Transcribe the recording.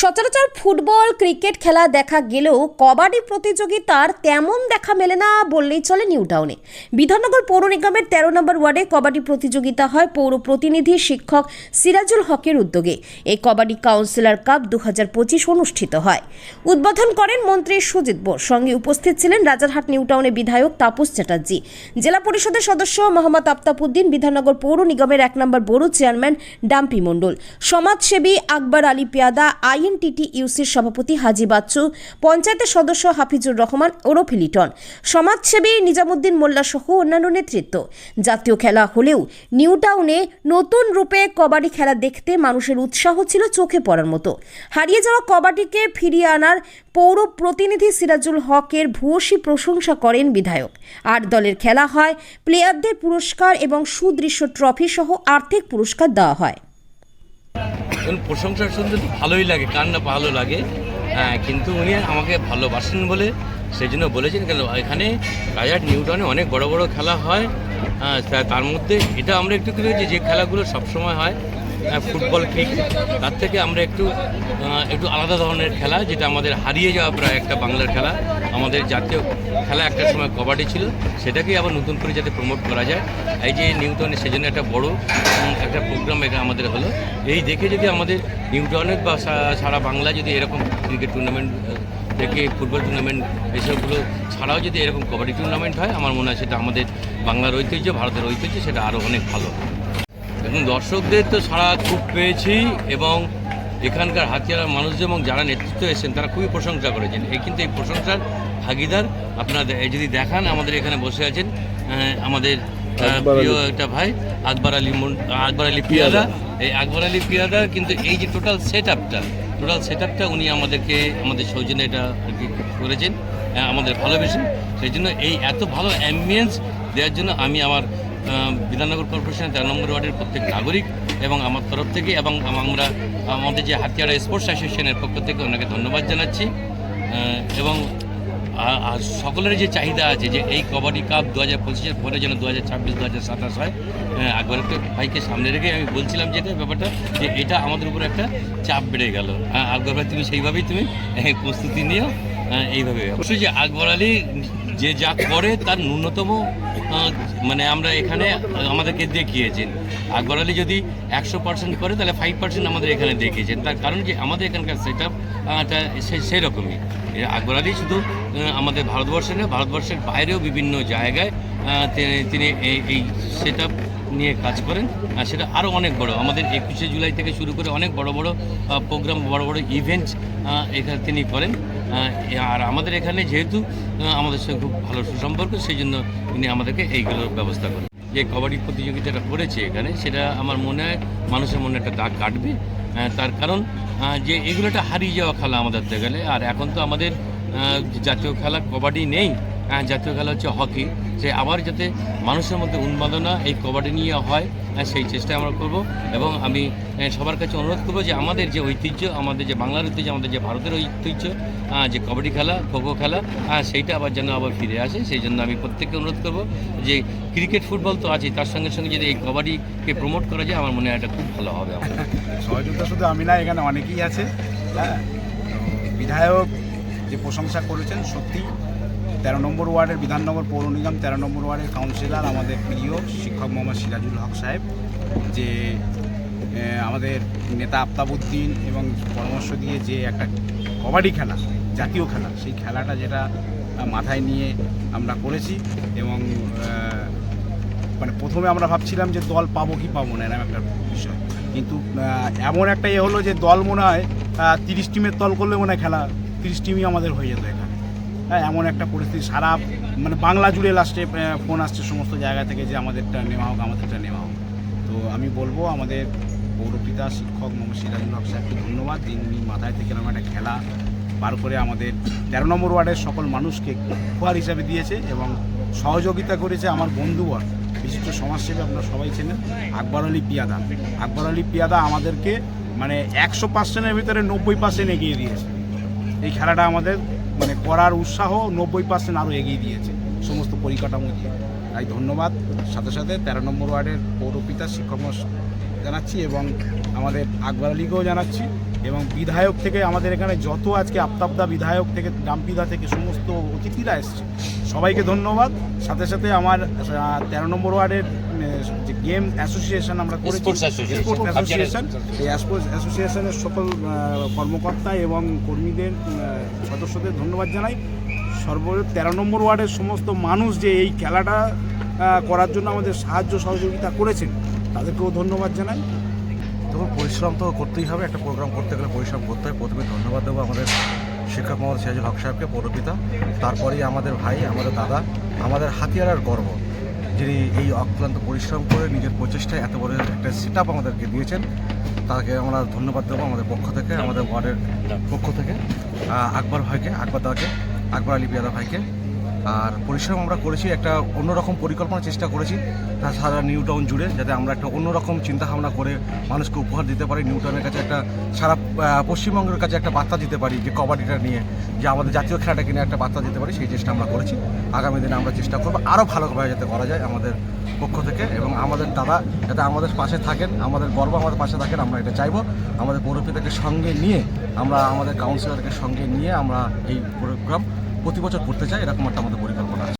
সচরাচর football, cricket খেলা দেখা গেলেও কবাডি প্রতিযোগিতার তেমন দেখা মেলে না বললেই চলে নিউ টাউনে। বিধাননগর পৌর নিগমের তেরো নম্বর ওয়ার্ডে কবাডি প্রতিযোগিতা হয় পৌর প্রতিনিধি শিক্ষক সিরাজুল হকের উদ্যোগে। এই কবাডি কাউন্সিলর কাপ দু অনুষ্ঠিত হয়। উদ্বোধন করেন মন্ত্রী সুজিত বোস। সঙ্গে উপস্থিত ছিলেন রাজারহাট নিউ টাউনের বিধায়ক তাপস চ্যাটার্জি। জেলা পরিষদের সদস্য মোহাম্মদ আফতাবুদ্দিন বিধাননগর পৌর নিগমের এক নম্বর বড় চেয়ারম্যান ডাম্পি মণ্ডল। সমাজসেবী আকবর আলী পেয়াদা আইএনটিটি ইউসির সভাপতি হাজি বাচ্চু, পঞ্চায়েতের সদস্য হাফিজুর রহমান, ওরফে লিটন। সমাজসেবী নিজামুদ্দিন মোল্লা সহ অন্যান্য নেতৃত্ব। জাতীয় খেলা হলেও নিউ টাউনে নতুন রূপে কবাডি খেলা দেখতে মানুষের উৎসাহ ছিল চোখে পড়ার মতো। হারিয়ে যাওয়া কবাডিকে ফিরিয়ে আনার পৌর প্রতিনিধি সিরাজুল হকের ভূয়সী প্রশংসা করেন বিধায়ক। আট দলের খেলা হয়, প্লেয়ারদের পুরস্কার এবং সুদৃশ্য ট্রফি সহ আর্থিক পুরস্কার দেওয়া হয়। এখন প্রশংসা শুনতে তো ভালোই লাগে কার না ভালো লাগে। হ্যাঁ কিন্তু উনি আমাকে ভালোবাসেন বলে, সেই জন্য বলেছেন, কেন এখানে রাজার নিউটনে অনেক বড় বড় খেলা হয়। হ্যাঁ, তার মধ্যে এটা আমরা একটু করেছি যে খেলাগুলো সবসময় হয় ফুটবল ক্রিকেট তার থেকে আমরা একটু একটু আলাদা ধরনের খেলা যেটা আমাদের হারিয়ে যাওয়া প্রায় একটা বাংলার খেলা। আমাদের জাতীয় খেলা একটা সময় কবাডি ছিল সেটাকেই আবার নতুন করে যাতে প্রমোট করা যায়। এই যে নিউটনে সেজন্য একটা বড় একটা প্রোগ্রাম এটা আমাদের হলো। এই দেখে যদি আমাদের নিউটনের বা সারা বাংলা যদি এরকম ক্রিকেট টুর্নামেন্ট থেকে ফুটবল টুর্নামেন্ট এসবগুলো ছাড়াও যদি এরকম কবাডি টুর্নামেন্ট হয়, আমার মনে হয় সেটা আমাদের বাংলার ঐতিহ্য, ভারতের ঐতিহ্য, সেটা আরও অনেক ভালো এবং দর্শকদের তো সারা খুব পেয়েছি এবং এখানকার হাতিয়ার মানুষ এবং যারা নেতৃত্ব এসেছেন, তারা খুবই প্রশংসা করেছেন এই কিন্তু এই প্রশংসার ভাগিদার আপনারা যদি দেখান, আমাদের এখানে বসে আছেন আমাদের। প্রিয় একটা ভাই আকবর আলী মুন- আকবর আলী পিয়াদা। এই আকবর আলী পিয়াদা কিন্তু এই যে টোটাল সেট আপটা টোটাল সেট আপটা উনি আমাদেরকে আমাদের সৌজন্যে এটা করেছেন আহ, আমাদের ভালোবেসেন। সেই জন্য এই এত ভালো অ্যাম্বিয়েন্স দেওয়ার জন্য আমি আমার বিধাননগর কর্পোরেশনের তেরো নম্বর ওয়ার্ডের প্রত্যেক নাগরিক এবং আমার তরফ থেকে এবং আমরা আমাদের যে হাতিয়ারা স্পোর্টস অ্যাসোসিয়েশনের পক্ষ থেকে ওনাকে ধন্যবাদ জানাচ্ছি এবং আর সকলের যে চাহিদা আছে যে এই কবাডি কাপ দু হাজার পঁচিশের পরে যেন দু হাজার ছাব্বিশ দু হাজার সাতাশ হয় হ্যাঁ, আকবর ভাইকে সামনে রেখে আমি বলছিলাম যেটা ব্যাপারটা যে এটা আমাদের উপর একটা চাপ বেড়ে গেল। হ্যাঁ, আকবর ভাই তুমি সেইভাবেই তুমি প্রস্তুতি নিও। আহ, এইভাবে। অবশ্যই যে আকবর আলী যে যা করে তার ন্যূনতম মানে আমরা এখানে আমাদেরকে দেখিয়েছেন। আকবর আলী যদি একশো পার্সেন্ট করে তাহলে ফাইভ পার্সেন্ট আমাদের এখানে দেখিয়েছেন। তার কারণ যে আমাদের এখানকার সেট আপ সেই রকমই আকবর আলী শুধু আমাদের ভারতবর্ষে না ভারতবর্ষের বাইরেও বিভিন্ন জায়গায় তিনি- এই- সেট নিয়ে কাজ করেন। আর সেটা আরও অনেক বড়। আমাদের একুশে জুলাই থেকে শুরু করে অনেক বড় বড় প্রোগ্রাম বড় বড় ইভেন্ট এখানে তিনি করেন। আর আমাদের এখানে যেহেতু আমাদের সঙ্গে খুব ভালো সুসম্পর্ক, সেই জন্য তিনি আমাদেরকে এইগুলোর ব্যবস্থা করেন। যে কবাডি প্রতিযোগিতাটা করেছে এখানে, সেটা আমার মনে হয় মানুষের মনে একটা দাগ কাটবে। তার কারণ যে এগুলো একটা হারিয়ে যাওয়া খেলা আমাদের গেলে আর এখন তো আমাদের জাতীয় খেলা কবাডি নেই জাতীয় খেলা হচ্ছে হকি। যে আবার যাতে মানুষের মধ্যে উন্মাদনা এই কবাডি নিয়ে হয় আহ, সেই চেষ্টা আমরা করব। এবং আমি সবার কাছে অনুরোধ করব যে আমাদের যে ঐতিহ্য আমাদের যে বাংলার ঐতিহ্য আমাদের যে ভারতের ঐতিহ্য যে কবাডি খেলা খোখো খেলা সেইটা আবার যেন আবার ফিরে আসে সেই জন্য আমি প্রত্যেককে অনুরোধ করব যে ক্রিকেট ফুটবল তো আছে তার সঙ্গে সঙ্গে যদি এই কবাডিকে প্রমোট করা যায় আমার মনে হয় এটা খুব ভালো হবে আমাদের। সহযোগিতা শুধু আমি না এখানে অনেকেই আছে হ্যাঁ বিধায়ক যে প্রশংসা করেছেন সত্যি তেরো নম্বর ওয়ার্ডের বিধাননগর পৌর নিগম, তেরো নম্বর ওয়ার্ডের কাউন্সিলর আমাদের প্রিয় শিক্ষক মোহাম্মদ সিরাজুল হক সাহেব, যে আমাদের নেতা আফতাবুদ্দিন এবং পরামর্শ দিয়ে যে একটা কবাডি খেলা, জাতীয় খেলা, সেই খেলাটা যেটা মাথায় নিয়ে আমরা করেছি এবং মানে প্রথমে আমরা ভাবছিলাম যে দল পাবো কি পাবো না এরকম একটা বিষয়। কিন্তু এমন একটা ইয়ে হলো যে দল মনে হয় তিরিশ টিমের দল করলে মনে হয় খেলা, তিরিশ টিমই আমাদের হয়ে যেত এখানে। এমন একটা পরিস্থিতি, সারা মানে বাংলা জুড়ে লাস্টে ফোন আসছে সমস্ত জায়গা থেকে যে আমাদেরটা নেওয়া হোক, আমাদেরটা নেওয়া হোক। তো আমি বলব, আমাদের পৌরপিতা শিক্ষক মোহাম্মদ সিরাজুল হক সাহেবকে ধন্যবাদ। যিনি মাথায় থেকে এরকম একটা খেলা বার করে আমাদের তেরো নম্বর ওয়ার্ডের সকল মানুষকে উপহার হিসাবে দিয়েছে এবং সহযোগিতা করেছে আমার বন্ধুবর বিশিষ্ট সমাজসেবী, আপনারা সবাই চেনেন, আকবর আলী পিয়াদা। আকবর আলী পিয়াদা আমাদেরকে মানে একশো পার্সেন্টের ভিতরে নব্বই পার্সেন্ট এগিয়ে দিয়েছে। এই খেলাটা আমাদের করার উৎসাহ নব্বই পার্সেন্ট আরও এগিয়ে দিয়েছে সমস্ত পরিকাঠামো দিয়ে। তাই ধন্যবাদ। সাথে সাথে তেরো নম্বর ওয়ার্ডের পৌরপিতা, শিক্ষক জানাচ্ছি এবং আমাদের আকবর আলীকেও জানাচ্ছি এবং বিধায়ক থেকে আমাদের এখানে যত আজকে আফতাবদা বিধায়ক থেকে ডাম্পিদা থেকে সমস্ত অতিথিরা এসছে। সবাইকে ধন্যবাদ। সাথে সাথে আমার তেরো নম্বর ওয়ার্ডের যে গেম অ্যাসোসিয়েশন আমরা করেছি স্পোর্টস অ্যাসোসিয়েশন এই স্পোর্টস অ্যাসোসিয়েশনের সকল কর্মকর্তা এবং কর্মীদের সদস্যদের ধন্যবাদ জানাই। সর্ব তেরো নম্বর ওয়ার্ডের সমস্ত মানুষ যে এই খেলাটা করার জন্য আমাদের সাহায্য সহযোগিতা করেছেন তাদেরকেও ধন্যবাদ জানাই। দেখুন পরিশ্রম তো করতেই হবে একটা প্রোগ্রাম করতে গেলে পরিশ্রম করতে হয়। প্রথমে ধন্যবাদ দেবো আমাদের শিক্ষক মোহাম্মদ সিরাজুল হক সাহেবকে পৌরপিতা তারপরেই আমাদের ভাই আমাদের দাদা আমাদের হাতিয়ারার গর্ব। যিনি এই অক্লান্ত পরিশ্রম করে নিজের প্রচেষ্টায় এত বড় একটা সেট আমাদেরকে দিয়েছেন, তাকে আমরা ধন্যবাদ দেবো আমাদের পক্ষ থেকে, আমাদের ওয়ার্ডের পক্ষ থেকে আকবর ভাইকে, আকবর দাকে, আকবর আলী পিয়াদা ভাইকে। আর পরিশ্রম আমরা করেছি, একটা অন্যরকম পরিকল্পনা চেষ্টা করেছি, তা সারা নিউ টাউন জুড়ে, যাতে আমরা একটা অন্যরকম চিন্তাভাবনা করে মানুষকে উপহার দিতে পারি, নিউ টাউনের কাছে একটা সারা পশ্চিমবঙ্গের কাছে একটা বার্তা দিতে পারি, যে কবাডিটা নিয়ে, যে আমাদের জাতীয় খেলাটা কিনে একটা বার্তা দিতে পারি, সেই চেষ্টা আমরা করেছি। আগামী দিনে আমরা চেষ্টা করব আরও ভালোভাবে যাতে করা যায় আমাদের পক্ষ থেকে এবং আমাদের দাদা যাতে আমাদের পাশে থাকেন, আমাদের গর্ব আমাদের পাশে থাকেন, আমরা এটা চাইব। আমাদের পৌরপিতাকে সঙ্গে নিয়ে আমরা, আমাদের কাউন্সিলরকে সঙ্গে নিয়ে আমরা এই প্রোগ্রাম প্রতি বছর করতে চাই এরকম একটা আমাদের